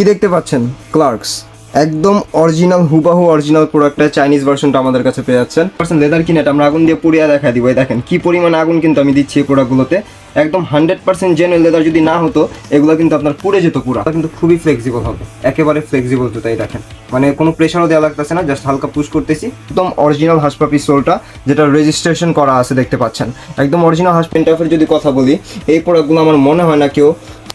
কি দেখতে পাচ্ছেন? ক্লার্কস, একদম অরিজিনাল, হুবাহু অরিজিনাল প্রোডাক্টটা চাইনিজ ভার্সনটা আমাদের কাছে পেয়ে যাচ্ছেন। পার্সেন্ট লেদার কিনে আমরা আগুন দিয়ে পুড়িয়ে দেখা দিব। দেখেন, কি পরিমাণ আগুন কিন্তু আমি দিচ্ছি এই প্রোডাক্টগুলোতে একদম হান্ড্রেড পার্সেন্ট জেনুইন লেদার যদি না হতো, এগুলো কিন্তু আপনার পুড়ে যেত পুরো। কিন্তু খুবই ফ্লেক্সিবল হবে। একেবারে ফ্লেক্সিবল জুতাই দেখেন। মানে কোনো প্রেশারও দেওয়া লাগতেছে না জাস্ট হালকা পুশ করতেছি। একদম অরিজিনাল হাসপাপি সোলটা, যেটা রেজিস্ট্রেশন করা আছে দেখতে পাচ্ছেন। একদম অরিজিনাল হাসপেন্টাফের যদি কথা বলি, এই প্রোডাক্টগুলো আমার মনে হয় না কেউ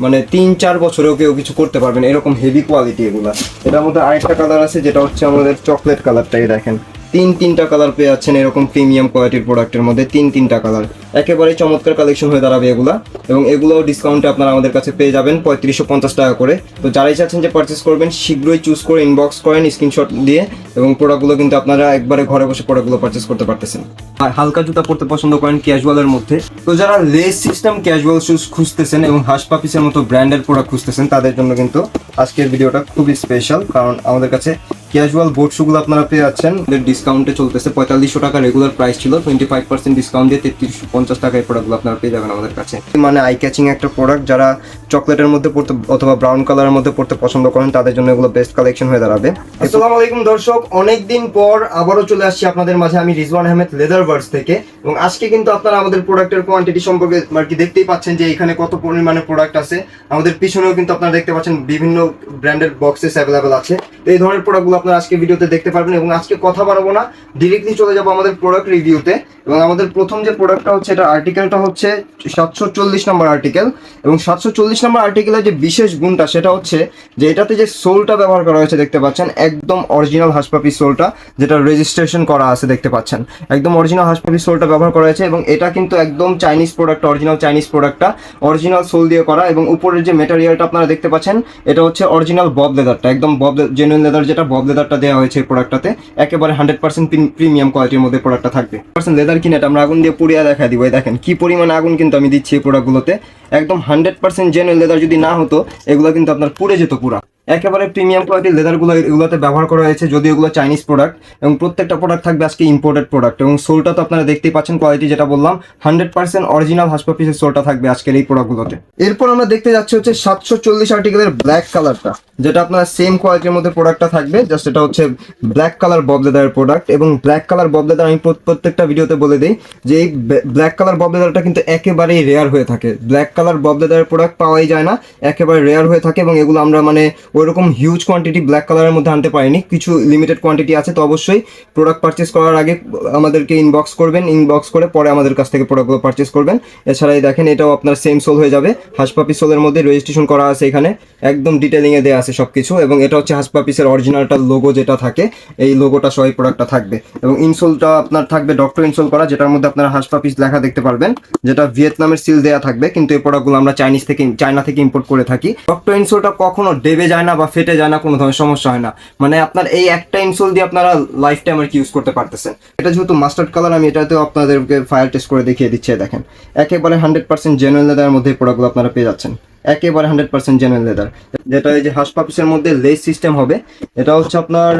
মানে তিন, চার বছরেও কেউ কিছু করতে পারবেন এরকম হেভি কোয়ালিটি এগুলো। এটার মধ্যে আরেকটা কালার আছে, যেটা হচ্ছে আমাদের চকলেট কালারটাই দেখেন। তিন, তিনটা কালার পেয়ে যাচ্ছেন এরকম প্রিমিয়াম কোয়ালিটির প্রোডাক্টের মধ্যে তিন, তিনটা কালার একেবারে চমৎকার কালেকশন হয়ে দাঁড়াবে এগুলা। এবং এগুলো ডিসকাউন্টে আপনারা আমাদের কাছে পেয়ে যাবেন পঁয়ত্রিশশো পঞ্চাশ টাকা করে। তো যারাই চাচ্ছেন যে পারচেস করবেন, শীঘ্রই চুজ করে ইনবক্স করেন স্ক্রিনশট দিয়ে এবং প্রোডাক্টগুলো কিন্তু আপনারা একবারে ঘরে বসে প্রোডাক্টগুলো পারচেস করতে পারতেছেন। আর হালকা জুতা পরতে পছন্দ করেন ক্যাজুয়ালের মধ্যে। তো যারা লেস সিস্টেম ক্যাজুয়াল শুজ খুঁজতেছেন এবং হাস পাপিসের মতো ব্র্যান্ডের প্রোডাক্ট খুঁজতেছেন, তাদের জন্য কিন্তু আজকের ভিডিওটা খুবই স্পেশাল কারণ আমাদের কাছে ক্যাজুয়াল বোট শুগুলো আপনারা পেয়ে যাচ্ছেন। ডিসকাউন্টে চলতেছে পঁয়তাল্লিশশো টাকা রেগুলার প্রাইস ছিল টোয়েন্টি ফাইভ পার্সেন্ট ডিসকাউন্ট দিয়ে তেত্রিশশো পঞ্চাশ টাকা এই প্রোডাক্টগুলো আপনারা পেয়ে যাবেন আমাদের কাছে। মানে আই ক্যাচিং একটা প্রোডাক্ট যারা চকলেটের মধ্যে পড়তে, অথবা ব্রাউন কালারের মধ্যে পড়তে পছন্দ করেন, তাদের জন্য এগুলো বেস্ট কালেকশন হয়ে দাঁড়াবে। আসসালামু আলাইকুম দর্শক, অনেকদিন পর আবারও চলে আসছি আপনাদের মাঝে আমি রিজওয়ান আহমেদ লেদার বার্ডস থেকে। এবং আজকে কিন্তু আপনারা আমাদের প্রোডাক্টের কোয়ান্টিটি সম্পর্কে আর কি দেখতেই পাচ্ছেন যে এখানে কত পরিমাণে প্রোডাক্ট আছে। আমাদের পিছনেও কিন্তু আপনারা দেখতে পাচ্ছেন বিভিন্ন ব্র্যান্ডের বক্সেস অ্যাভেলেবেল আছে। এই ধরনের প্রোডাক্টগুলো আপনারা আজকে ভিডিওতে দেখতে পারবেন এবং আজকে কথা বাড়াবো না ডিরেক্টলি চলে যাব আমাদের প্রোডাক্ট রিভিউতে এবং আমাদের প্রথম যে প্রোডাক্টটা হচ্ছে, এটা আর্টিকেলটা হচ্ছে সাতশো চল্লিশ নম্বর আর্টিকেল এবং সাতশো চল্লিশ নম্বর আর্টিকেলের যে বিশেষ গুণটা, সেটা হচ্ছে যে এটাতে যে সোলটা ব্যবহার করা হয়েছে, দেখতে পাচ্ছেন, একদম অরিজিনাল হাসপাপি সোলটা যেটা রেজিস্ট্রেশন করা আছে, দেখতে পাচ্ছেন। একদম অরিজিনাল হাসপাপি সোলটা ব্যবহার করা হয়েছে এবং এটা কিন্তু একদম চাইনিজ প্রোডাক্ট অরিজিনাল চাইনিজ প্রোডাক্টটা অরিজিনাল সোল দিয়ে করা। এবং উপরের যে মেটেরিয়ালটা আপনারা দেখতে পাচ্ছেন, এটা হচ্ছে অরিজিনাল বব লেদারটা একদম বব জেনুইন লেদার যেটা বব লেদারটা দেওয়া হয়েছে এই প্রোডাক্টটাতে একেবারে হান্ড্রেড পার্সেন্ট প্রিমিয়াম কোয়ালিটির মধ্যে প্রোডাক্টটা থাকবে। পার্সেন্ট লেদার কিনে আমরা আগুন দিয়ে পুড়িয়ে দেখা দিব। দেখেন, কি পরিমাণ আগুন কিন্তু আমি দিচ্ছি এই প্রোডাক্টগুলোতে একদম হান্ড্রেড পার্সেন্ট জেনুইন লেদার যদি না হতো, এগুলো কিন্তু আপনার পুড়ে যেত পুরা। একেবারে প্রিমিয়াম কোয়ালিটির লেদারগুলো এগুলোতে ব্যবহার করা হয়েছে যদি এগুলো চাইনিজ প্রোডাক্ট এবং প্রত্যেকটা প্রোডাক্ট থাকবে আজকে ইম্পোর্টেড প্রোডাক্ট এবং সোলটা তো আপনারা দেখতেই পাচ্ছেন কোয়ালিটি যেটা বললাম হান্ড্রেড পার্সেন্ট অরিজিনাল হাসপাপিসের সোলটা থাকবে আজকের এই প্রোডাক্টগুলোতে এরপর আমরা দেখতে যাচ্ছি হচ্ছে সাতশো চল্লিশ আর্টিকেলের ব্ল্যাক কালারটা যেটা আপনার সেম কোয়ালিটির মধ্যে প্রোডাক্টটা থাকবে জাস্ট এটা হচ্ছে ব্ল্যাক কালার বব লেদারের প্রোডাক্ট এবং ব্ল্যাক কালার বব লেদার আমি প্রত্যেকটা ভিডিওতে বলে দিই যে এই ব্ল্যাক কালার বব লেদারটা কিন্তু একেবারেই রেয়ার হয়ে থাকে। ব্ল্যাক কালার বব লেদারের প্রোডাক্ট পাওয়াই যায় না, একেবারে রেয়ার হয়ে থাকে এবং এগুলো আমরা মানে ওইরকম হিউজ কোয়ান্টিটি ব্ল্যাক কালারের মধ্যে আনতে পারিনি। কিছু লিমিটেড কোয়ান্টিটি আছে, তো অবশ্যই প্রোডাক্ট পারচেস করার আগে আমাদেরকে ইনবক্স করবেন। ইনবক্স করে পরে আমাদের কাছ থেকে প্রোডাক্টগুলো পারচেস করবেন। এছাড়াই দেখেন, এটাও আপনার সেম সোল হয়ে যাবে। হাসপাপি সোলের মধ্যে রেজিস্ট্রেশন করা আছে এখানে। একদম ডিটেলিংয়ে দেওয়া আছে সব কিছু এবং এটা হচ্ছে হাসপাপিসের অরিজিনালটা লোগো যেটা থাকে। এই লোগোটা সহ প্রোডাক্টটা থাকবে। এবং ইনসোলটা আপনার থাকবে ডক্টর ইনসোল করা, যেটার মধ্যে আপনারা হাসপাপিস লেখা দেখতে পারবেন। যেটা ভিয়েতনামের সিল দেওয়া থাকবে, কিন্তু এই প্রোডাক্টগুলো আমরা চাইনিজ থেকে চায়না থেকে ইম্পোর্ট করে থাকি। ডক্টর ইনসোলটা কখনো ডেবে যায় না বা ফেটে যায় না, কোনো ধরনের সমস্যা হয় না। মানে আপনার এই একটা ইনসোল দিয়ে আপনারা লাইফ টাইম আর কি ইউজ করতে পারতেছেন। এটা যেহেতু মাস্টার্ড কালার আমি এটাতেও আপনাদেরকে ফায়ার টেস্ট করে দেখিয়ে দিচ্ছি দেখেন। একেবারে হান্ড্রেড পার্সেন্ট জেনুয়েল লেদারের মধ্যে প্রোডাক্টগুলো আপনারা পেয়ে যাচ্ছেন। একেবারে হান্ড্রেড পার্সেন্ট জেনুয়েল লেদার। যেটা এই যে হাস পাপিসের মধ্যে লেস সিস্টেম হবে, এটা হচ্ছে আপনার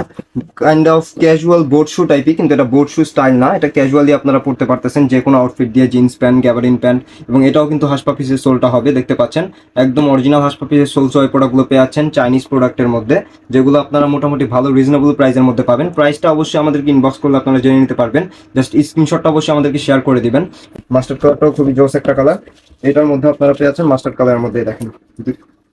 kind of casual board shoe টাইপই কিন্তু এটা বোর্ড শু স্টাইল না, এটা ক্যাজুয়ালি আপনারা পড়তে পারতেছেন যে কোনো আউটফিট দিয়ে জিন্স প্যান্ট গ্যাবারিন প্যান্ট এবং এটাও কিন্তু হাস পাপিসের সোলটা হবে, দেখতে পাচ্ছেন? একদম অরিজিনাল হাস পাপিসের সোল সহ প্রোডাক্টগুলো পেয়ে যাচ্ছেন চাইনিজ প্রোডাক্টের মধ্যে, যেগুলো আপনারা মোটামুটি ভালো রিজনেবল প্রাইসের মধ্যে পাবেন। প্রাইসটা অবশ্যই আমাদেরকে ইনবক্স করলে আপনারা জেনে নিতে পারবেন। জাস্ট স্ক্রিনশটটা অবশ্যই আমাদেরকে শেয়ার করে দিবেন। মাস্টার্ড কালারটাও খুবই জোস একটা কালার এটার মধ্যে আপনারা পেয়ে যাচ্ছেন মাস্টার্ড কালারের মধ্যে দেখেন।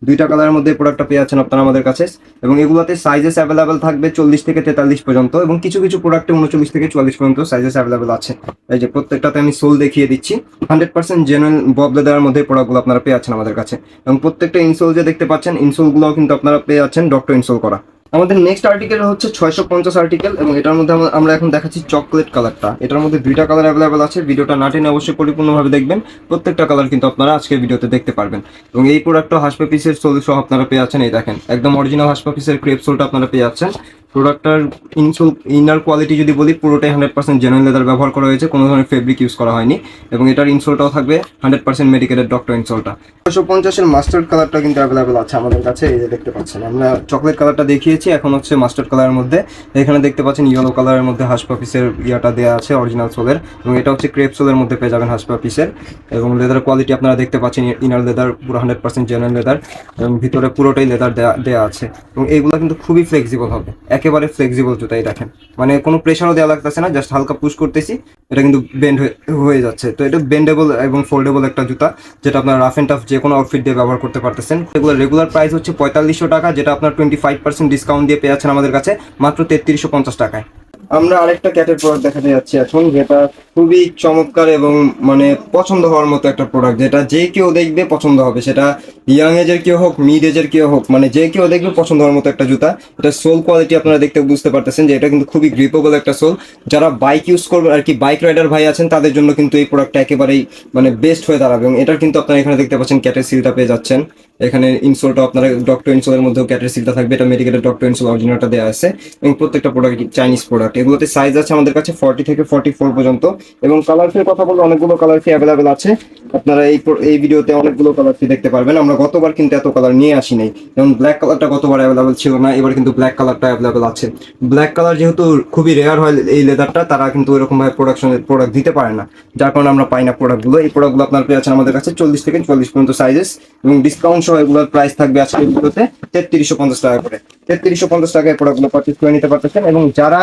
দুইটা কালারের মধ্যে প্রোডাক্টটা পেয়ে যাচ্ছেন আপনারা আমাদের কাছে। এবং এগুলোতে সাইজেস অ্যাভেলেবেল থাকবে চল্লিশ থেকে তেতাল্লিশ পর্যন্ত এবং কিছু কিছু প্রোডাক্টে উনচল্লিশ থেকে চুয়াল্লিশ পর্যন্ত সাইজেস অ্যাভেলেবেল আছে। এই যে প্রত্যেকটাতে আমি সোল দেখিয়ে দিচ্ছি। হান্ড্রেড পার্সেন্ট জেনুইন বব লেদারের মধ্যে প্রোডাক্টগুলো আপনারা পেয়ে যাচ্ছেন আমাদের কাছে। এবং প্রত্যেকটা ইনসোল যে দেখতে পাচ্ছেন ইনসোলগুলোও কিন্তু আপনারা পেয়ে যাচ্ছেন ডক্টর ইনসোল করা। আমাদের নেক্সট আর্টিকেল হচ্ছে ছয়শো পঞ্চাশ আর্টিকেল এবং এটার মধ্যে আমরা- এখন দেখাচ্ছি চকলেট কালারটা এটার মধ্যে দুইটা কালার অ্যাভেলেবেল আছে, ভিডিওটা না টেনে অবশ্যই পরিপূর্ণভাবে দেখবেন। প্রত্যেকটা কালার কিন্তু আপনারা আজকের ভিডিওতে দেখতে পারবেন। এবং এই প্রোডাক্টটা হাসপা পিসের সোল সহ আপনারা পেয়ে আছেন, এই দেখেন, একদম অরিজিনাল হাসপা পিসের ক্রেপ সোলটা আপনারা পেয়ে যাচ্ছেন প্রোডাক্টটার ইনসোল ইনার কোয়ালিটি যদি বলি, পুরোটাই হান্ড্রেড পার্সেন্ট জেনুইন লেদার ব্যবহার করা হয়েছে, কোনো ধরনের ফেব্রিক ইউজ করা হয়নি এবং এটার ইনসোলটাও থাকবে হান্ড্রেড পার্সেন্ট মেডিকেলের ডক্টর ইনসোলটা ছশো পঞ্চাশের মাস্টার্ড কালারটা কিন্তু অ্যাভেলেবেল আছে আমাদের কাছে, এই যে দেখতে পাচ্ছেন, আমরা চকলেট কালারটা দেখিয়েছি, এখন হচ্ছে মাস্টার্ড কালারের মধ্যে। এখানে দেখতে পাচ্ছেন ইয়েলো কালারের মধ্যে হাসপা পিসের ইয়াটা দেওয়া আছে অরিজিনাল সোলের এবং এটা হচ্ছে ক্রেপ সোলের মধ্যে পেয়ে যাবেন হাসপা পিসের এবং লেদার কোয়ালিটি আপনারা দেখতে পাচ্ছেন ইনার লেদার পুরো হান্ড্রেড পার্সেন্ট জেনুইন লেদার এবং ভিতরে পুরোটাই লেদার দেওয়া দেওয়া আছে। এবং এইগুলো কিন্তু খুবই ফ্লেক্সিবল হবে একেবারে ফ্লেক্সিবল জুতাই দেখেন। মানে কোনো প্রেশারও দেওয়া লাগতেছে না জাস্ট হালকা পুশ করতেছি, এটা কিন্তু বেন্ড হয়ে যাচ্ছে। তো এটা বেন্ডেবল এবং ফোল্ডেবল একটা জুতা, যেটা আপনার রাফ অ্যান্ড টাফ যে কোনো আউটফিট দিয়ে ব্যবহার করতে পারতেছেন। এগুলো রেগুলার প্রাইস হচ্ছে পঁয়তাল্লিশশো টাকা, যেটা আপনার টোয়েন্টি ফাইভ পার্সেন্ট ডিসকাউন্ট দিয়ে পেয়ে যাচ্ছেন আমাদের কাছে, মাত্র তেত্রিশশো পঞ্চাশ টাকায়। আমরা আরেকটা ক্যাটের প্রোডাক্ট দেখাতে যাচ্ছি এখন, যেটা খুবই চমৎকার এবং মানে পছন্দ হওয়ার মতো একটা প্রোডাক্ট যেটা যে কেউ দেখবে পছন্দ হবে। সেটা ইয়াং এজের কেউ হোক মিড এজের কেউ হোক মানে যে কেউ দেখবে পছন্দ হওয়ার মতো একটা জুতা। এটা সোল কোয়ালিটি আপনারা দেখতে বুঝতে পারতেছেন যে এটা কিন্তু খুবই গ্রিপেবল একটা সোল যারা বাইক ইউজ করবে, আর কি বাইক রাইডার ভাই আছেন, তাদের জন্য কিন্তু এই প্রোডাক্টটা একেবারেই মানে বেস্ট হয়ে দাঁড়াবে এবং এটার কিন্তু আপনারা এখানে দেখতে পাচ্ছেন ক্যাটের সিলটা পেয়ে যাচ্ছেন। এখানে ইনসোলটা আপনারা ডক্টর ইনসোলের মধ্যেও ক্যাটের সিলটা থাকবে। এটা মেডিকেলের ডক্টর ইনসোল অরিজিনালটা দেওয়া আছে। এবং প্রত্যেকটা প্রোডাক্ট চাইনিজ প্রোডাক্ট এগুলোতে সাইজ আছে আমাদের কাছে ফর্টি থেকে ফর্টি ফোর পর্যন্ত। এবং কালার ফির কথা বললে অনেকগুলো কালার অ্যাভেলেবেল আছে। আপনারা এই এই ভিডিওতে অনেকগুলো কালার ফি দেখতে পারবেন। আমরা গতবার কিন্তু এত কালার নিয়ে আসি নাই যেমন ব্ল্যাক কালারটা গতবার অ্যাভেলেবেল ছিল না, এবার কিন্তু ব্ল্যাক কালারটা অ্যাভেলেবেল আছে। ব্ল্যাক কালার যেহেতু খুবই রেয়ার হয় এই লেদারটা তারা কিন্তু ওইরকম ভাবে প্রোডাকশনের প্রোডাক্ট দিতে পারে না। যার কারণে আমরা পাই না প্রোডাক্টগুলো এই প্রোডাক্টগুলো আপনার পেয়ে আছেন আমাদের কাছে চল্লিশ থেকে চল্লিশ পর্যন্ত সাইজেস এবং ডিসকাউন্ট সহ এগুলোর প্রাইস থাকবে আজকে এগুলোতে তেত্রিশশো পঞ্চাশ টাকা করে। তেত্রিশশো পঞ্চাশ টাকায় প্রোডাক্টগুলো পারচেস করে নিতে পারতেছেন এবং যারা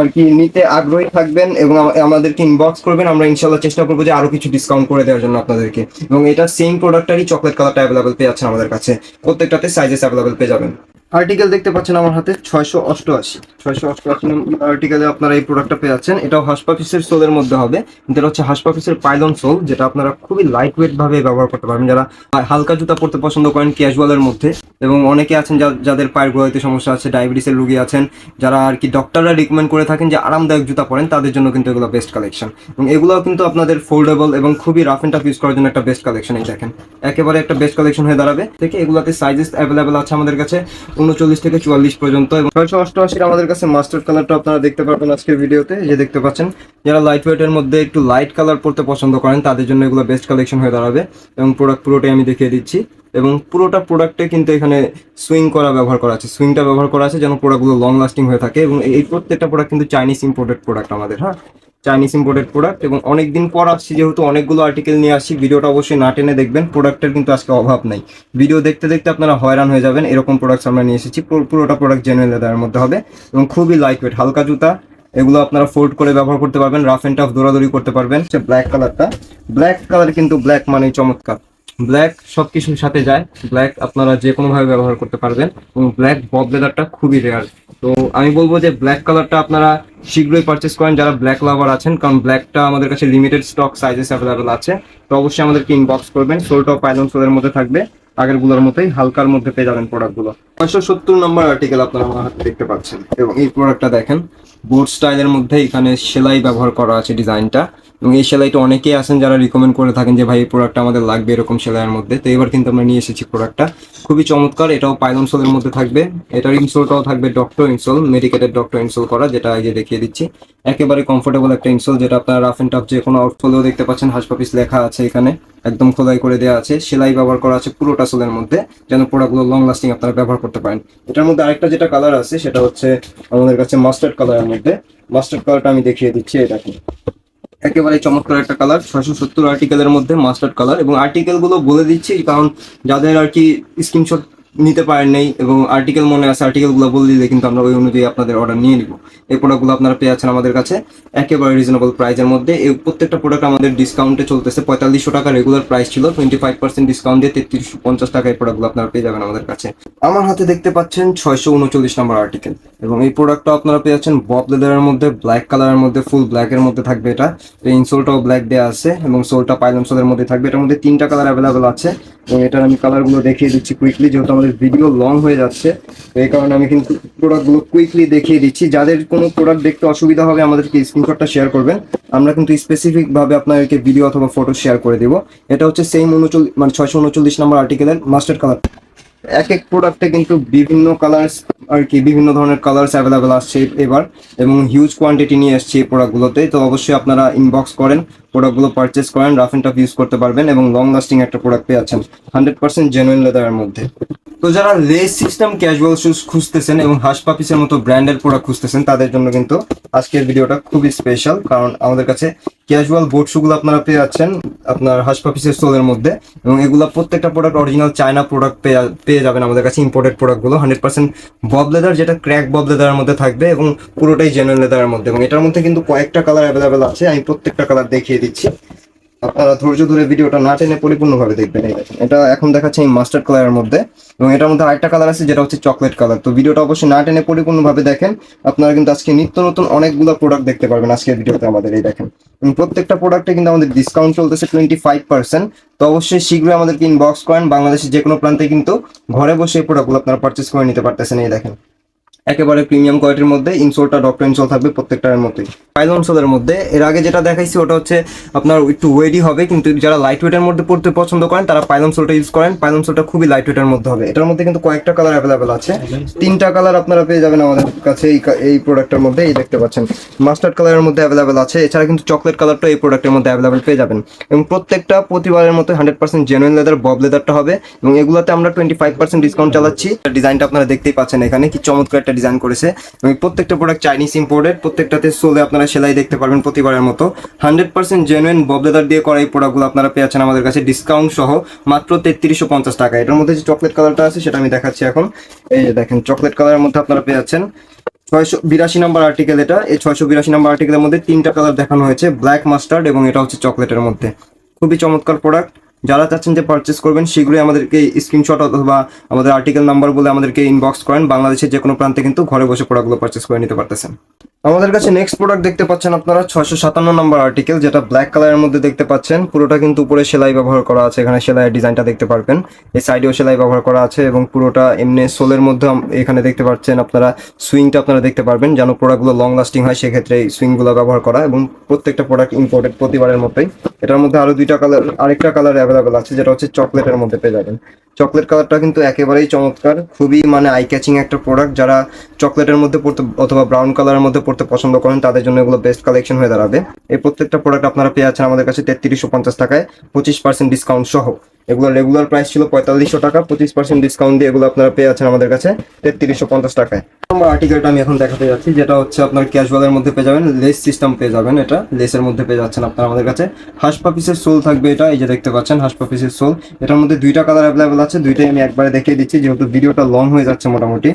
আর কি নিতে আগ্রহী থাকবেন এবং আমাদেরকে ইনবক্স করবেন, আমরা ইনশাল্লাহ চেষ্টা করব যে আরও কিছু ডিসকাউন্ট করে দেওয়ার জন্য আপনাদেরকে। এবং এটা সেম প্রোডাক্টটারই চকলেট কালারটা অ্যাভেলেবেল পেয়ে যাচ্ছে আমাদের কাছে। প্রত্যেকটাতে সাইজেস অ্যাভেলেবেল পেয়ে যাবেন। আর্টিকেল দেখতে পাচ্ছেন আমার হাতে, ছয়শো অষ্টআশি। ছয়শো অষ্টআশি আর্টিকেলে আপনারা এই প্রোডাক্টটা পেয়ে যাচ্ছেন এটাও হাসপাফিসের সোলের মধ্যে হবে। এটা হচ্ছে হাসপাফিসের পাইলন সোল যেটা আপনারা খুবই লাইট ওয়েট ভাবে ব্যবহার করতে পারবেন। যারা হালকা জুতা পরতে পছন্দ করেন ক্যাজুয়ালের মধ্যে, এবং অনেকে আছেন যাদের পায়ের গোড়াইতে সমস্যা আছে ডায়াবেটিসের রুগী আছেন, যারা আর কি ডক্টররা রিকমেন্ড করে থাকেন যে আরামদায়ক জুতা পরেন, তাদের জন্য কিন্তু এগুলো বেস্ট কালেকশন এবং এগুলো কিন্তু আপনাদের ফোল্ডেবল এবং খুবই রাফ অ্যান্ড টাফ ইউজ করার জন্য একটা বেস্ট কালেকশন এই দেখেন। একেবারে একটা বেস্ট কালেকশন হয়ে দাঁড়াবে। থেকে এগুলোতে সাইজেস অ্যাভেলেবেল আছে আমাদের কাছে। উনচল্লিশ থেকে চুয়াল্লিশ পর্যন্ত এবং ছয়শো অষ্টআশির আমাদের কাছে মাস্টার্ড কালারটা আপনারা দেখতে পারবেন আজকের ভিডিওতে যে দেখতে পাচ্ছেন। যারা লাইট ওয়েটের মধ্যে একটু লাইট কালার পড়তে পছন্দ করেন, তাদের জন্য এগুলো বেস্ট কালেকশন হয়ে দাঁড়াবে এবং প্রোডাক্ট পুরোটাই আমি দেখিয়ে দিচ্ছি। এবং পুরোটা প্রোডাক্টে কিন্তু এখানে সুইং করা ব্যবহার করা আছে। সুইংটা ব্যবহার করা আছে যেন প্রোডাক্টগুলো লং লাস্টিং হয়ে থাকে এবং এই প্রত্যেকটা প্রোডাক্ট কিন্তু চাইনিজ ইম্পোর্টেড প্রোডাক্ট আমাদের হ্যাঁ? চাইনিজ ইম্পোর্টেড প্রোডাক্ট এবং অনেকদিন পর আসছি, যেহেতু অনেকগুলো আর্টিকেল নিয়ে আসছি, ভিডিওটা অবশ্যই না টেনে দেখবেন প্রোডাক্টের কিন্তু আজকে অভাব নাই। ভিডিও দেখতে দেখতে আপনারা হয়রান হয়ে যাবেন, এরকম প্রোডাক্টস আমরা নিয়ে এসেছি, পুরো- পুরোটা প্রোডাক্ট জেনুয়েল লেদারের মধ্যে হবে এবং খুবই লাইট ওয়েট হালকা জুতা, এগুলো আপনারা ফোল্ড করে ব্যবহার করতে পারবেন রাফ অ্যান্ড টাফ দৌড়াদৌড়ি করতে পারবেন, সে ব্ল্যাক কালারটা ব্ল্যাক কালার কিন্তু ব্ল্যাক মানে চমৎকার। ব্ল্যাক সবকিছুর সাথে যায়। ব্ল্যাক আপনারা যে কোনো ভাবে ব্যবহার করতে পারবেন এবং ব্ল্যাক বব লেদারটা খুবই রেয়ার তো আমি বলব যে ব্ল্যাক কালারটা আপনারা শীঘ্রই পারচেস করেন। যারা ব্ল্যাক লাভার আছেন, কারণ ব্ল্যাকটা আমাদের কাছে লিমিটেড স্টক সাইজেস অ্যাভেলেবেল আছে, তো অবশ্যই আমাদেরকে ইনবক্স করবেন। সোলটাও পাইলন সোলের মধ্যে থাকবে। আগেরগুলোর মতোই হালকার মধ্যে পেয়ে যাবেন প্রোডাক্টগুলো ছয়শো সত্তর নম্বর আর্টিকেল আপনারা আমার হাতে দেখতে পাচ্ছেন। এবং এই প্রোডাক্টটা দেখেন বোর্ড স্টাইলের মধ্যে এখানে সেলাই ব্যবহার করা আছে ডিজাইনটা এবং এই সেলাইটা অনেকেই আছেন যারা রিকমেন্ড করে থাকেন যে, ভাই, এই প্রোডাক্টটা আমাদের লাগবে এরকম সেলাইয়ের মধ্যে। তো এবার কিন্তু আমরা নিয়ে এসেছি প্রোডাক্টটা খুবই চমৎকার, এটাও পাইলন সোলের মধ্যে থাকবে। এটার ইনসোলটাও থাকবে doctor insole medicated doctor insole করা, যেটা আগে দেখিয়ে দিচ্ছি। একেবারে কমফোর্টেবল একটা ইনসোল যেটা আপনারা রাফ অ্যান্ড টাফ যে কোনো আউটফলেও দেখতে পাচ্ছেন, হাসপাপিস লেখা আছে এখানে। একদম খোদাই করে দেওয়া আছে, সেলাই ব্যবহার করা আছে পুরোটা সোলের মধ্যে, যেন প্রোডাক্টগুলো লং লাস্টিং আপনারা ব্যবহার করতে পারেন। এটার মধ্যে আরেকটা যেটা কালার আছে, সেটা হচ্ছে আমাদের কাছে মাস্টার্ড কালারের মধ্যে। মাস্টার্ড কালারটা আমি দেখিয়ে দিচ্ছি এটাকে একেবারে চমৎকার একটা কালার ছয়শো সত্তর আর্টিকেলের মধ্যে মাস্টার্ড কালার এবং আর্টিকেলগুলো বলে দিচ্ছি কারণ যাদের আর কি স্ক্রিনশট নিতে পারেন নেই এবং আর্টিকেল মনে আছে আর্টিকেলগুলো বলে দিলে কিন্তু আমরা ওই অনুযায়ী আপনাদের অর্ডার নিয়ে নিব। এই প্রোডাক্টগুলো আপনারা পেয়ে আছেন আমাদের কাছে একেবারে রিজনেবল প্রাইসের মধ্যে। এই প্রত্যেকটা প্রোডাক্ট আমাদের ডিসকাউন্টে চলতেছে। পঁয়তাল্লিশশো টাকা রেগুলার প্রাইস ছিল টোয়েন্টি ফাইভ পার্সেন্ট ডিসকাউন্ট দিয়ে তেত্রিশশো পঞ্চাশ টাকায় প্রোডাক্টগুলো আপনারা পেয়ে যাবেন আমাদের কাছে। আমার হাতে দেখতে পাচ্ছেন ছয়শো উনচল্লিশ নম্বর আর্টিকেল এবং এই প্রোডাক্টটা আপনারা পেয়ে যাচ্ছেন বব লেদারের মধ্যে ব্ল্যাক কালারের মধ্যে ফুল ব্ল্যাকের মধ্যে থাকবে এটা। এই ইনসোলটাও ব্ল্যাক দেওয়া আছে এবং সোলটা পাইলন সোলের মধ্যে থাকবে। এটার মধ্যে তিনটা কালার অ্যাভেলেবেল আছে। এবং এটার আমি কালারগুলো দেখিয়ে দিচ্ছি কুইকলি যেহেতু আমাদের ভিডিও লং হয়ে যাচ্ছে, তো এই কারণে আমি কিন্তু প্রোডাক্টগুলো কুইকলি দেখিয়ে দিচ্ছি। যাদের কোনো প্রোডাক্ট দেখতে অসুবিধা হবে, আমাদেরকে স্ক্রিনশটটা শেয়ার করবেন। আমরা কিন্তু স্পেসিফিক ভাবে আপনাদেরকে ভিডিও অথবা ফটো শেয়ার করে দেবো। এটা হচ্ছে সেম উনচল্লিশ মানে ছয়শো উনচল্লিশ নম্বর আর্টিকেলের মাস্টার কালার এক এক প্রোডাক্টে কিন্তু বিভিন্ন কালার্স আর কি, বিভিন্ন ধরনের কালার্স অ্যাভেলেবেল আসছে এবার এবং হিউজ কোয়ান্টিটি নিয়ে এসছে এই প্রোডাক্টগুলোতে তো অবশ্যই আপনারা ইনবক্স করেন প্রোডাক্টগুলো পারচেস করেন রাফ অ্যান্ড টাফ ইউজ করতে পারবেন এবং লং লাস্টিং একটা প্রোডাক্ট পেয়ে আছেন হান্ড্রেড পার্সেন্ট জেনুইন লেদারের মধ্যে। তো যারা লেস সিস্টেম ক্যাজুয়াল শুজ খুঁজতেছেন এবং হাস পাপিসের মতো ব্র্যান্ডের প্রোডাক্ট খুঁজতেছেন, তাদের জন্য কিন্তু আজকের ভিডিওটা খুবই স্পেশাল কারণ আমাদের কাছে ক্যাজুয়াল বোট শুগুলো আপনারা পেয়ে যাচ্ছেন আপনার হাস পাপিসের সোলের মধ্যে। এবং এগুলো প্রত্যেকটা প্রোডাক্ট অরিজিনাল চায়না প্রোডাক্ট পেয়ে পেয়ে যাবেন আমাদের কাছে ইম্পোর্টেড প্রোডাক্টগুলো হান্ড্রেড পার্সেন্ট বব লেদার যেটা ক্র্যাক বব লেদারের মধ্যে থাকবে এবং পুরোটাই জেনুইন লেদারের মধ্যে। এবং এটার মধ্যে কিন্তু কয়েকটা কালার অ্যাভেলেবেল আছে। আমি প্রত্যেকটা কালার দেখিয়ে দিচ্ছি। আপনারা ধৈর্য ধরে ভিডিওটা না টেনে পরিপূর্ণভাবে দেখবেন। এই দেখেন এটা এখন দেখাচ্ছে এই মাস্টার্ড কালারের মধ্যে এবং এটার মধ্যে আরেকটা কালার আছে যেটা হচ্ছে চকলেট কালার তো ভিডিওটা অবশ্যই না টেনে পরিপূর্ণভাবে দেখেন। আপনারা কিন্তু আজকে নিত্য নতুন অনেকগুলো প্রোডাক্ট দেখতে পারবেন আজকের ভিডিওতে আমাদের, এই দেখেন। এবং প্রত্যেকটা প্রোডাক্টে কিন্তু আমাদের ডিসকাউন্ট চলতেছে টোয়েন্টি ফাইভ পার্সেন্ট তো অবশ্যই শীঘ্রই আমাদেরকে ইনবক্স করেন। বাংলাদেশের যে কোনো প্রান্তে কিন্তু ঘরে বসে এই প্রোডাক্টগুলো আপনারা পারচেস করে নিতে পারতেছেন, এই দেখেন। একেবারে প্রিমিয়াম কোয়ালিটির মধ্যে ইনসোলটা ডক্টর ইনসোল থাকবে প্রত্যেকটার মধ্যে পাইলন সোলের মধ্যে, এর আগে যেটা দেখাইছি ওটা হচ্ছে আপনার একটু ওয়েডি হবে, কিন্তু যারা লাইট ওয়েটের মধ্যে পড়তে পছন্দ করেন, তারা পাইলন সোলটা ইউজ করেন। পাইলন সোলটা খুবই লাইট ওয়েটের মধ্যে হবে। এটার মধ্যে কিন্তু কয়েকটা কালার অ্যাভেলেবেল আছে। তিনটা কালার আপনারা পেয়ে যাবেন আমাদের কাছে এই এই প্রোডাক্টের মধ্যে, এই দেখতে পাচ্ছেন। মাস্টার্ড কালারের মধ্যে অ্যাভেলেবেল আছে। এছাড়া কিন্তু চকলেট কালারটা এই প্রোডাক্টের মধ্যে অ্যাভেলেবেল পেয়ে যাবেন। এবং প্রত্যেকটা প্রতিবারের মতো hundred percent genuine leather bob লেদারটা হবে। এবং এগুলোতে আমরা টোয়েন্টি ফাইভ পার্সেন্ট ডিসকাউন্ট চালাচ্ছি ডিজাইনটা আপনারা দেখতেই পাচ্ছেন এখানে। কি চমৎকার একটা ডিজাইন করেছে। এবং প্রত্যেকটা প্রোডাক্ট চাইনিজ ইম্পোর্টেড প্রত্যেকটাতে সোলে আপনারা সেলাই দেখতে পারবেন প্রতিবারের মতো। Hundred percent genuine bob leather দিয়ে করা এই প্রোডাক্টগুলো আপনারা পেয়েছেন আমাদের কাছে ডিসকাউন্ট সহ মাত্র তেত্রিশশো পঞ্চাশ টাকা। এটার মধ্যে যে চকলেট কালারটা আছে সেটা আমি দেখাচ্ছি এখন। এই যে দেখেন চকলেট কালারের মধ্যে আপনারা পেয়ে যাচ্ছেন ছয়শো বিরাশি নম্বর আর্টিকেল এটা। এই ছয়শো বিরাশি নম্বর আর্টিকেলের মধ্যে তিনটা কালার দেখানো হয়েছে ব্ল্যাক মাস্টার্ড এবং এটা হচ্ছে চকলেটের মধ্যে। খুবই চমৎকার প্রোডাক্ট যারা চাচ্ছেন যে পারচেস করবেন, শীঘ্রই আমাদেরকে স্ক্রিনশট অথবা আমাদের আর্টিকেল নাম্বার বলে আমাদেরকে ইনবক্স করেন। বাংলাদেশের যে কোনো প্রান্তে কিন্তু ঘরে বসে প্রোডাক্টগুলো পারচেস করে নিতে পারতেছেন। আমাদের কাছে নেক্সট প্রোডাক্ট দেখতে পাচ্ছেন আপনারা ছয়শো সাতান্ন নম্বর আর্টিকেল যেটা ব্ল্যাক কালারের মধ্যে দেখতে পাচ্ছেন। পুরোটা কিন্তু উপরে সেলাই ব্যবহার করা আছে। এখানে সেলাইয়ের ডিজাইনটা দেখতে পারবেন। এই সাইডেও সেলাই ব্যবহার করা আছে এবং পুরোটা এমনি সোলের মধ্যে এখানে দেখতে পাচ্ছেন আপনারা সুইংটা আপনারা দেখতে পারবেন, যেন প্রোডাক্টগুলো লং লাস্টিং হয়, সেক্ষেত্রে এই সুইংগুলো ব্যবহার করা এবং প্রত্যেকটা প্রোডাক্ট ইম্পোর্টেড প্রতিবারের মতোই। এটার মধ্যে আরও দুইটা কালার আরেকটা কালার অ্যাভেলেবেল আছে, যেটা হচ্ছে চকলেটের মধ্যে পেয়ে যাবেন। চকলেট কালারটা কিন্তু একেবারেই চমৎকার, খুবই মানে আই ক্যাচিং একটা প্রোডাক্ট যারা চকলেটের মধ্যে পড়তে, অথবা ব্রাউন কালারের মধ্যে পড়তে পছন্দ করেন, তাদের জন্য এগুলো বেস্ট কালেকশন হয়ে দাঁড়াবে। এই প্রত্যেকটা প্রোডাক্ট আপনারা পেয়ে আছেন আমাদের কাছে তেত্রিশশো পঞ্চাশ টাকায়, পঁচিশ পার্সেন্ট ডিসকাউন্ট সহ। এগুলো রেগুলার প্রাইস ছিল পঁয়তাল্লিশশো টাকা, পঁচিশ পার্সেন্ট ডিসকাউন্ট দিয়ে এগুলো আপনারা পেয়ে যাচ্ছেন আমাদের কাছে তেত্রিশশো পঞ্চাশ টাকায়। নম্বর আর্টিকেলটা আমি এখন দেখাতে যাচ্ছি, যেটা হচ্ছে আপনার ক্যাজুয়ালের মধ্যে পেয়ে যাবেন লেস সিস্টেম পেয়ে যাবেন এটা লেসের মধ্যে পেয়ে যাচ্ছেন আপনারা আমাদের কাছে। হাসপা পিসের সোল থাকবে এটা, এই যে দেখতে পাচ্ছেন হাসপাপিসের সোল এটার মধ্যে দুইটা কালার অ্যাভেলেবেল আছে, দুইটাই আমি একবারে দেখিয়ে দিচ্ছি, যেহেতু ভিডিওটা লং হয়ে যাচ্ছে মোটামুটি।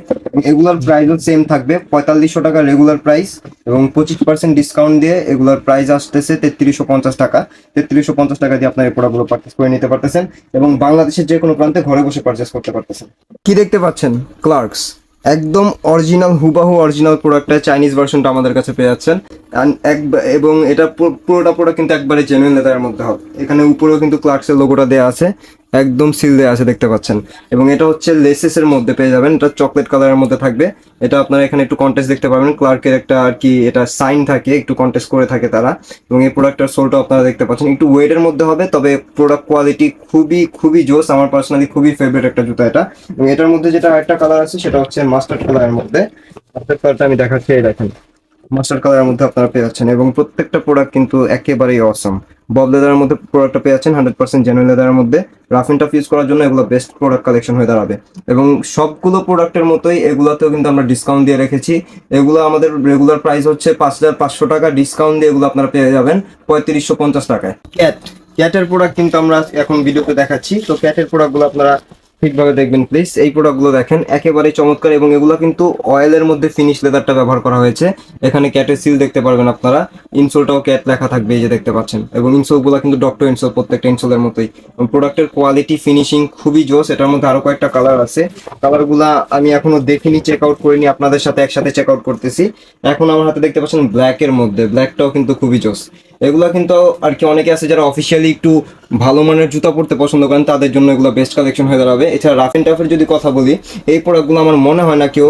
এগুলোর প্রাইসও সেম থাকবে, পঁয়তাল্লিশশো টাকা রেগুলার প্রাইস এবং পঁচিশ পার্সেন্ট ডিসকাউন্ট দিয়ে এগুলোর প্রাইস আসতেছে তেত্রিশশো পঞ্চাশ টাকা। তেত্রিশশো পঞ্চাশ টাকা দিয়ে আপনার এই প্রোডাক্টগুলো পারচেস করে নিতে পারতেছেন। এবং বাংলাদেশের যে কোনো প্রান্তে ঘরে বসে পারচেস করতে পারতেছেন। কি দেখতে পাচ্ছেন? ক্লার্কস একদম অরিজিনাল হুবাহু অরিজিনাল প্রোডাক্টটা চাইনিজ ভার্সনটা আমাদের কাছে পেয়ে যাচ্ছেন। এবং এটা পুরোটা পুরোটা প্রোডাক্ট কিন্তু একবারে জেনুইন লেদারের মধ্যে হবে। এখানে উপরেও কিন্তু ক্লার্কসের লোগোটা দেওয়া আছে। একদম সিল দেওয়া আছে, দেখতে পাচ্ছেন। এবং এটা হচ্ছে লেসেস এর মধ্যে পেয়ে যাবেন। এটা চকলেট কালারের মধ্যে থাকবে। এটা আপনারা এখানে একটু কন্টেস্ট দেখতে পাবেন। ক্লার্কের একটা আর কি এটা সাইন থাকে, একটু কন্টেস্ট করে থাকে তারা। এবং এই প্রোডাক্টটার সোলটা আপনারা দেখতে পাচ্ছেন। একটু ওয়েটের মধ্যে হবে, তবে প্রোডাক্ট কোয়ালিটি খুবই খুবই জোস। আমার পার্সোনালি খুবই ফেভারিট একটা জুতা এটা। এবং এটার মধ্যে যেটা একটা কালার আছে, সেটা হচ্ছে মাস্টার্ড কালারের মধ্যে। মাস্টার্ড কালারটা আমি দেখাচ্ছি, এই দেখেন। মাস্টার কালারের মধ্যে আপনারা পেয়ে যাচ্ছেন এবং প্রত্যেকটা প্রোডাক্ট কিন্তু একেবারেই অসম বব লেদারের মধ্যে প্রোডাক্টটা পেয়ে যাচ্ছেন হান্ড্রেড পার্সেন্ট জেনুইন লেদারের মধ্যে। রাফ এন্ড টাফ ইউজ করার জন্য এগুলো বেস্ট প্রোডাক্ট কালেকশন হয়ে দাঁড়াবে। এবং সবগুলো প্রোডাক্টের মতোই এগুলোতেও কিন্তু আমরা ডিসকাউন্ট দিয়ে রেখেছি। এগুলো আমাদের রেগুলার প্রাইস হচ্ছে পাঁচ হাজার পাঁচশো টাকা। ডিসকাউন্ট দিয়ে এগুলো আপনারা পেয়ে যাবেন পঁয়ত্রিশশো পঞ্চাশ টাকায়। ক্যাট ক্যাটের প্রোডাক্ট কিন্তু আমরা এখন ভিডিওতে দেখাচ্ছি। তো ক্যাটের প্রোডাক্টগুলো আপনারা ঠিকভাবে দেখবেন প্লিজ এই প্রোডাক্টগুলো দেখেন, একেবারে চমৎকার এবং এগুলো কিন্তু অয়েলের মধ্যে ফিনিশ লেদারটা ব্যবহার করা হয়েছে। এখানে ক্যাটের সিল দেখতে পারবেন আপনারা। ইনসোলটাও ক্যাট লেখা থাকবে, এই যে দেখতে পাচ্ছেন। এবং ইনসোলগুলো কিন্তু ডক্টর ইনসোল প্রত্যেকটা ইনসোলের মতোই। প্রোডাক্টের কোয়ালিটি ফিনিশিং খুবই জোস। এটার মধ্যে আরও কয়েকটা কালার আছে। কালারগুলা আমি এখনও দেখিনি চেক আউট করিনি, আপনাদের সাথে একসাথে চেক আউট করতেছি। এখন আমার হাতে দেখতে পাচ্ছেন ব্ল্যাকের মধ্যে। ব্ল্যাকটাও কিন্তু খুবই জোস। এগুলো কিন্তু আর কি অনেকে আছে যারা অফিসিয়ালি একটু ভালো মানের জুতা পরতে পছন্দ করেন, তাদের জন্য এগুলো বেস্ট কালেকশন হয়ে দাঁড়াবে। এছাড়া রাফ এন্ড টাফের যদি কথা বলি, এই প্রোডাক্টগুলো আমার মনে হয় না কেউ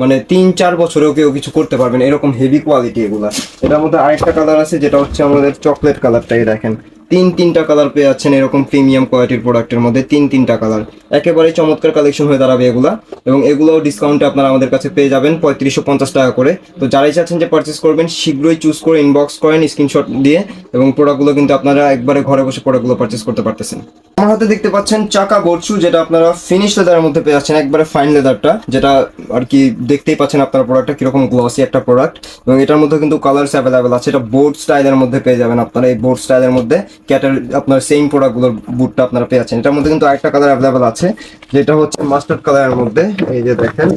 মানে তিন চার বছরেও কেউ কিছু করতে পারবেন, এরকম হেভি কোয়ালিটি এগুলো। এটার মধ্যে আরেকটা কালার আছে, যেটা হচ্ছে আমাদের চকলেট কালারটাই দেখেন। তিন তিনটা কালার পেয়ে যাচ্ছেন এরকম প্রিমিয়াম কোয়ালিটির প্রোডাক্টের মধ্যে তিন তিনটা কালার একেবারে চমৎকার কালেকশন হয়ে দাঁড়াবে এগুলা এবং এগুলো ডিসকাউন্টে আপনারা আমাদের কাছে পেয়ে যাবেন পঁয়ত্রিশশো পঞ্চাশ টাকা করে। তো যারাই চাচ্ছেন যে পারচেস করবেন, শীঘ্রই চুজ করে ইনবক্স করেন স্ক্রিনশট দিয়ে এবং প্রোডাক্টগুলো কিন্তু আপনারা একবারে ঘরে বসে প্রোডাক্টগুলো পারচেস করতে পারতেছেন। আমার হাতে দেখতে পাচ্ছেন চাকা বোর্ডশু যেটা আপনারা ফিনিশ লেদারের মধ্যে পেয়ে যাচ্ছেন, একবারে ফাইন লেদারটা যেটা আর কি দেখতেই পাচ্ছেন আপনারা প্রোডাক্টটা কীরকম গ্লসি একটা প্রোডাক্ট এবং এটার মধ্যে কিন্তু কালার্স অ্যাভেলেবেল আছে, এটা বোর্ড স্টাইলের মধ্যে পেয়ে যাবেন আপনারা, এই বোর্ড স্টাইলের মধ্যে। ক্যাটার আপনার সেম প্রোডাক্টগুলোর বুটটা আপনারা পেয়ে যাচ্ছেন। এটার মধ্যে কিন্তু আরেকটা কালার অ্যাভেলেবেল আছে। যেটা হচ্ছে মাস্টার্ড কালারের মধ্যে, এই যে দেখেন।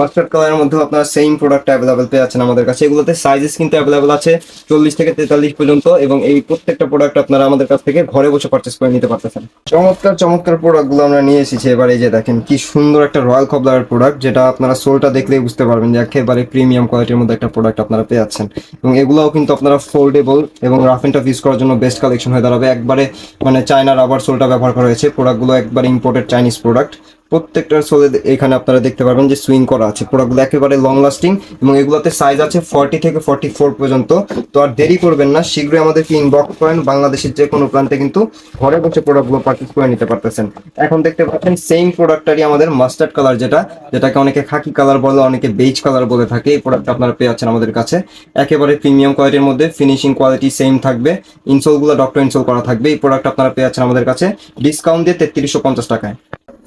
মাস্টার্ড কালারের মধ্যে আপনারা সেম প্রোডাক্ট অ্যাভেলেবেল পেয়ে যাচ্ছেন আমাদের কাছে। এগুলোতে সাইজেস কিন্তু অ্যাভেলেবেল আছে চল্লিশ থেকে তেতাল্লিশ পর্যন্ত এবং এই প্রত্যেকটা প্রোডাক্ট আপনারা আমাদের কাছ থেকে ঘরে বসে পারচেস করে নিতে পারতেছেন। চমৎকার চমৎকার প্রোডাক্টগুলো আমরা নিয়ে এসেছি। এবার এই যে দেখেন, কি সুন্দর একটা রয়্যাল কবলারের প্রোডাক্ট যেটা আপনারা সোলটা দেখলেই বুঝতে পারবেন যে একেবারে প্রিমিয়াম কোয়ালিটির মধ্যে একটা প্রোডাক্ট আপনারা পেয়ে যাচ্ছেন। এবং এগুলোও কিন্তু আপনারা ফোল্ডেবল এবং রাফ এন্ড টাফ ইউজ করার জন্য বেস্ট কালেকশন হয়ে দাঁড়াবে। একবারে মানে চায়না রাবার সোলটা ব্যবহার করা হয়েছে। প্রোডাক্টগুলো একবারে ইম্পোর্টেড চাইনিজ প্রোডাক্ট প্রত্যেকটার সোলে এখানে আপনারা দেখতে পারবেন যে সুইং করা আছে। প্রোডাক্টগুলো একেবারে লং লাস্টিং এবং এগুলোতে সাইজ আছে ফর্টি থেকে ফর্টি ফোর পর্যন্ত। তো আর দেরি করবেন না, শীঘ্রই আমাদেরকে ইনবক্স করেন। বাংলাদেশের যে কোনো প্রান্তে কিন্তু ঘরে বসে প্রোডাক্টগুলো পারচেস করে নিতে পারতেছেন। এখন দেখতে পাচ্ছেন সেম প্রোডাক্টটারই আমাদের মাস্টার্ড কালার যেটা, যেটাকে অনেকে খাকি কালার বলে, অনেকে বেজ কালার বলে থাকে। এই প্রোডাক্ট আপনারা পেয়ে যাচ্ছেন আমাদের কাছে। একেবারে প্রিমিয়াম কোয়ালিটির মধ্যে ফিনিশিং কোয়ালিটি সেম থাকবে। ইনসোলগুলো ডক্টর ইনসোল করা থাকবে। এই প্রোডাক্ট আপনারা পেয়ে যাচ্ছেন আমাদের কাছে ডিসকাউন্ট দিয়ে তেত্রিশশো পঞ্চাশ টাকায়।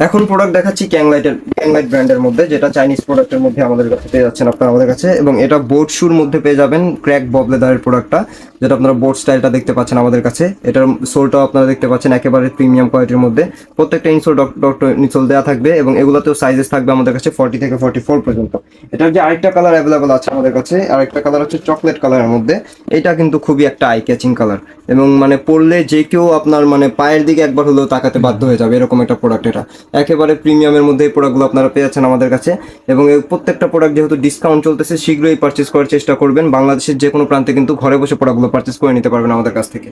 এখন প্রোডাক্ট দেখাচ্ছি ক্যাংলাইটের ক্যাংলাইট ব্র্যান্ডের মধ্যে, যেটা চাইনিজ প্রোডাক্টের মধ্যে আমাদের কাছে পেয়ে যাচ্ছেন আপনারা আমাদের কাছে, এবং এটা বোর্ড শুর মধ্যে পেয়ে যাবেন ক্র্যাক বব লেদারের প্রোডাক্টটা যেটা আপনারা বোর্ড স্টাইলটা দেখতে পাচ্ছেন আমাদের কাছে। এটার সোলটাও আপনারা দেখতে পাচ্ছেন একেবারে প্রিমিয়াম কোয়ালিটির মধ্যে। প্রত্যেকটা ইনসোল ডক্টর ইনসোল দেওয়া থাকবে, এবং এগুলোতেও সাইজেস থাকবে আমাদের কাছে ফর্টি থেকে ফর্টি ফোর পর্যন্ত। এটার যে আরেকটা কালার অ্যাভেলেবল আছে আমাদের কাছে, আরেকটা কালার হচ্ছে চকলেট কালারের মধ্যে, এটা কিন্তু খুবই একটা আই ক্যাচিং কালার এবং মানে পরলে যে কেউ আপনার মানে পায়ের দিকে একবার হলেও তাকাতে বাধ্য হয়ে যাবে, এরকম একটা প্রোডাক্ট এটা। একেবারে প্রিমিয়ামের মধ্যে এই প্রোডাক্টগুলো আপনারা পেয়ে যাচ্ছেন আমাদের কাছে। এবং এই প্রত্যেকটা প্রোডাক্ট যেহেতু ডিসকাউন্ট চলতেছে, শীঘ্রই পারচেস করার চেষ্টা করবেন। বাংলাদেশের যে কোনো প্রান্তে কিন্তু ঘরে বসে প্রোডাক্টগুলো পারচেস করে নিতে পারবেন আমাদের কাছ থেকে।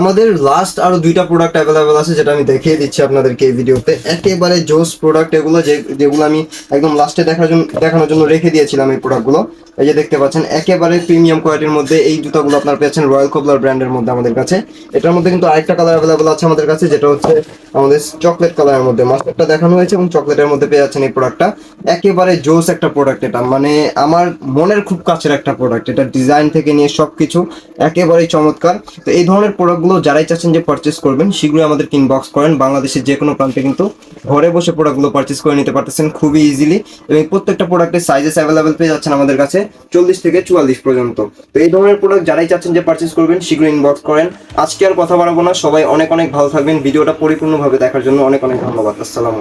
আমাদের লাস্ট আরও দুইটা প্রোডাক্ট অ্যাভেলেবেল আছে, যেটা আমি দেখিয়ে দিচ্ছি আপনাদেরকে এই ভিডিওতে। একেবারে জোস প্রোডাক্ট এগুলো যেগুলো আমি একদম লাস্টে দেখার জন্য দেখানোর জন্য রেখে দিয়েছিলাম এই প্রোডাক্টগুলো এই যে দেখতে পাচ্ছেন, একেবারে প্রিমিয়াম কোয়ালিটির মধ্যে এই জুতাগুলো আপনারা পেয়েছেন রয়্যাল কবলার ব্র্যান্ডের মধ্যে আমাদের কাছে। এটার মধ্যে কিন্তু আরেকটা কালার অ্যাভেলেবেল আছে আমাদের কাছে, যেটা হচ্ছে আমাদের চকলেট কালারের মধ্যে। মাস্টারটা দেখানো হয়েছে এবং চকলেটের মধ্যে পেয়ে যাচ্ছেন এই প্রোডাক্টটা একেবারে জোস একটা প্রোডাক্ট এটা। মানে আমার মনের খুব কাছের একটা প্রোডাক্ট এটা ডিজাইন থেকে নিয়ে সবকিছু একেবারেই চমৎকার। তো এই ধরনের প্রোডাক্টগুলো যারাই চাচ্ছেন যে পারচেস করবেন, শীঘ্রই আমাদের ইনবক্স করেন। বাংলাদেশের যে কোনো প্রান্তে কিন্তু ঘরে বসে প্রোডাক্টগুলো পারচেস করে নিতে পারতেছেন খুবই ইজিলি এবং প্রত্যেকটা প্রোডাক্টের সাইজেস অ্যাভেলেবেল পেয়ে যাচ্ছেন আমাদের কাছে। চল্লিশ থেকে চুয়াল্লিশ পর্যন্ত। তো এই ধরনের প্রোডাক্ট যারাই চাচ্ছেন যে পারচেস করবেন, শীঘ্রই ইনবক্স করেন। আজকে আর কথা বাড়াবো না। সবাই অনেক অনেক ভালো থাকবেন। ভিডিওটা পরিপূর্ণভাবে দেখার জন্য অনেক অনেক ধন্যবাদ। আসসালাম